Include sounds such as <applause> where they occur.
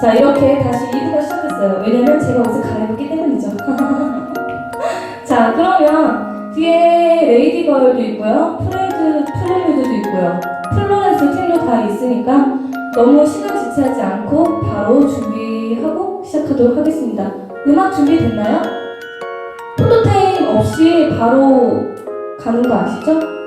자 이렇게 다시 2부가 시작됐어요. 왜냐면 제가 옷을 갈아입었기 때문이죠. <laughs> 자 그러면 뒤에 레이디 걸도 있고요. 프레드, 프레뮤드도 있고요. 플로렌스, 틸로 다 있으니까 너무 시간 지체하지 않고 바로 준비하고 시작하도록 하겠습니다. 음악 준비됐나요? 포토테임 없이 바로 가는 거 아시죠?